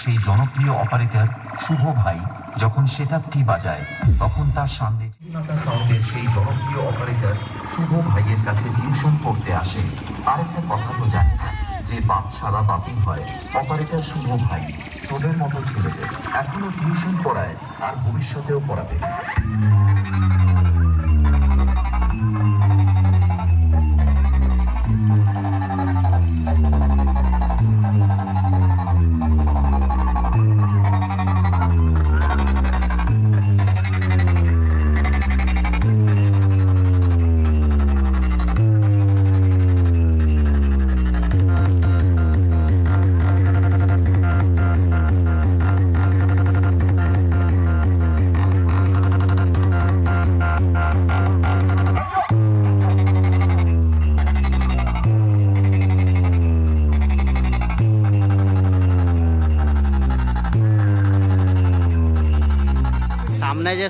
সেই জনপ্রিয় অপারেটর শুভ ভাই, যখন সেতারটি বাজায়, তখন তার সামনে সাউন্ডের সেই জনপ্রিয় অপারেটর শুভ ভাইয়ের কাছে টিউশন পড়তে আসে। আরেকটা কথা তো জানিস, যে বাপ সারা বাপই হয়। অপারেটর শুভ ভাই, তোদের মতো ছেলেদের এখনও টিউশন পড়ায় আর ভবিষ্যতেও পড়াবে।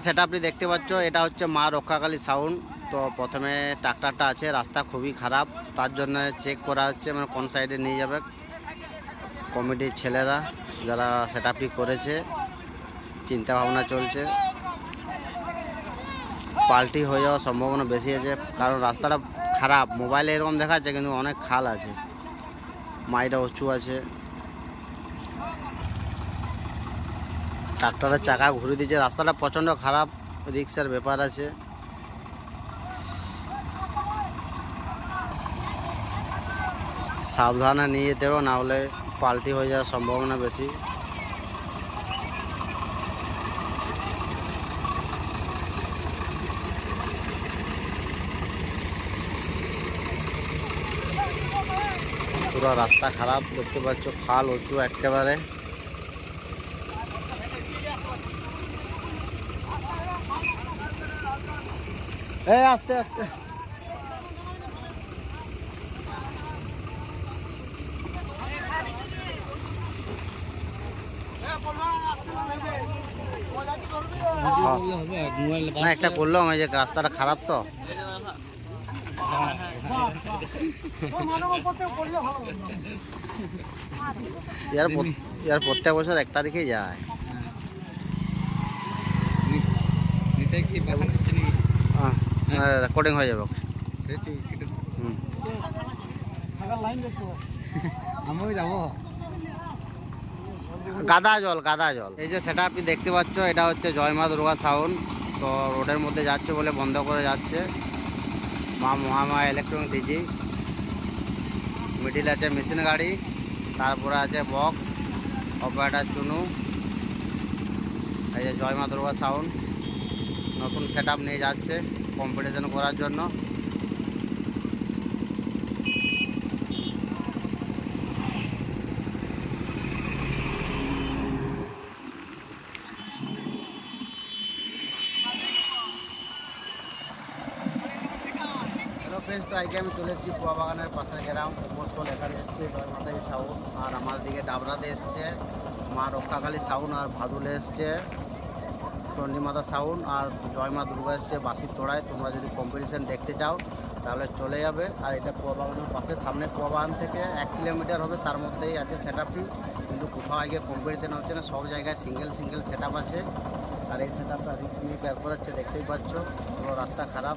সেট আপনি দেখতে পাচ্ছ, এটা হচ্ছে মা রক্ষাকালী সাউন্ড তো প্রথমে ট্রাক্টারটা আছে, রাস্তা খুবই খারাপ, তার জন্য চেক করা হচ্ছে মানে কোন সাইডে নিয়ে যাবে। কমিটির ছেলেরা যারা সেট আপটি করেছে চিন্তা ভাবনা চলছে। পাল্টি হয়ে যাওয়ার সম্ভাবনা বেশি আছে, কারণ রাস্তাটা খারাপ মোবাইলে এরকম দেখাচ্ছে, কিন্তু অনেক খাল আছে। মাইটা উঁচু আছে। ট্রাক্টরের চাকা ঘুরে দিয়েছে। রাস্তাটা প্রচণ্ড খারাপ, রিক্সার ব্যাপার আছে। সাবধানে নিয়ে যেতে হবে, না হলে পাল্টি হয়ে যাওয়ার সম্ভাবনা বেশি। পুরো রাস্তা খারাপ, দেখতে পাচ্ছ, খাল উঁচু একেবারে। এই আস্তে আস্তে। না একটা করলাম ওই যে রাস্তাটা খারাপ তো। ইয়ার প্রত্যেক বছর এক তারিখেই যায়। রেকর্ডিং হয়ে যাবে। হুম। আমিও যাব। গাদা জল গাদা জল। এই যে সেটা আপনি দেখতে পাচ্ছ এটা হচ্ছে জয় মা দুর্গা সাউন্ড তো রোডের মধ্যে যাচ্ছে বলে বন্ধ করে যাচ্ছে। মা মহামায়া ইলেকট্রনিক ডিজি মিডিল আছে মেশিন গাড়ি তারপরে আছে বক্স অপারেটার চুনু। এই যে জয় মা দুর্গা সাউন্ড নতুন সেট নিয়ে যাচ্ছে। কম্পিটিশন করার জন্য। তো আজকে আমি চলে এসেছি কুয়া বাগানের পাশে গেলাম উপস্থল এখানে এসছে জয়মাতাজি সাউন আর আমার দিকে ডাবরাতে এসছে, মা রক্ষাকালী সাউন আর ভাদুলে এসছে। চণ্ডীমাতা সাউন্ড আর জয় মা দুর্গা এসছে বাসির তোড়ায়। তোমরা যদি কম্পিটিশান দেখতে চাও, তাহলে চলে যাবে। আর এটা কুয়া বাগানের পাশে, সামনে কুয়া বাগান থেকে এক কিলোমিটার হবে, তার মধ্যেই আছে সেট আপটি কিন্তু কোথাও আগে কম্পিটিশান হচ্ছে না, সব জায়গায় সিঙ্গেল সিঙ্গেল সেট আছে। আর এই সেট আপটা রিক্স নিয়ে বের করাচ্ছে, দেখতেই পাচ্ছ। পুরো রাস্তা খারাপ।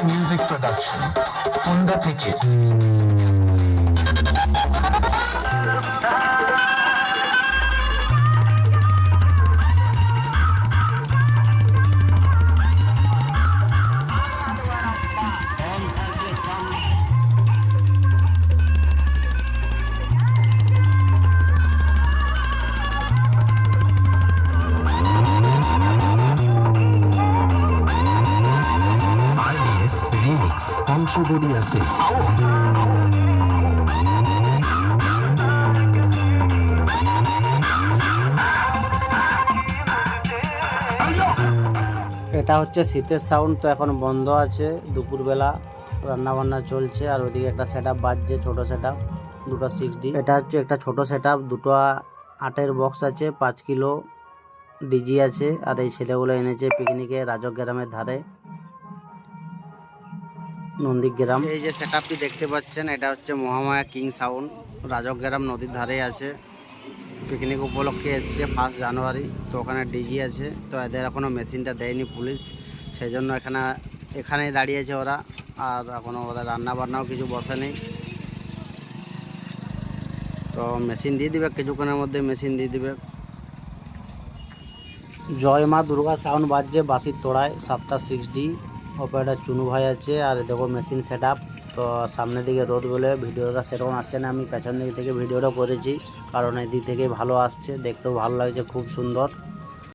Music Production, Honda Ticket. থেকে আসছে এটা হচ্ছে শীতের সাউন্ড তো এখন বন্ধ আছে। দুপুরবেলা রান্না বান্না চলছে, আর ওদিকে একটা সেট আপ বাজছে, ছোট সেট আপ দুটো সিক্স ডি এটা হচ্ছে একটা ছোট সেট আপ দুটো আটের বক্স আছে, পাঁচ কিলো ডিজি আছে, আর এই ছেলেগুলো এনেছে পিকনিকে রাজক গ্রামের ধারে। নন্দীগ্রাম। এই যে সেট আপটি দেখতে পাচ্ছেন, এটা হচ্ছে মহামায়া কিং সাউন্ড রাজকগ্রাম নদীর ধারে আছে। পিকনিক উপলক্ষে এসেছে ফার্স্ট জানুয়ারি তো ওখানে ডিজি আছে। তো এদের এখনও মেশিনটা দেয়নি পুলিশ সেই জন্য এখানে, এখানেই দাঁড়িয়েছে ওরা। আর এখনও ওদের রান্না বান্নাও কিছু বসে নেই তো মেশিন দিয়ে দিবে, কিছুক্ষণের মধ্যে মেশিন দিয়ে দিবে। জয় মা দুর্গা সাউন্ড বাজছে বাসির তোড়ায়, সাতটা সিক্স ডি অপারেটার চুনু ভাই আছে আর দেখো মেশিন সেট তো সামনের দিকে রোদ বলে ভিডিওটা সেরকম আসছে না, আমি পেছন দিক থেকে ভিডিওটা করেছি। কারণ এদিক দিক থেকে ভালো আসছে, দেখতেও ভালো লাগছে, খুব সুন্দর।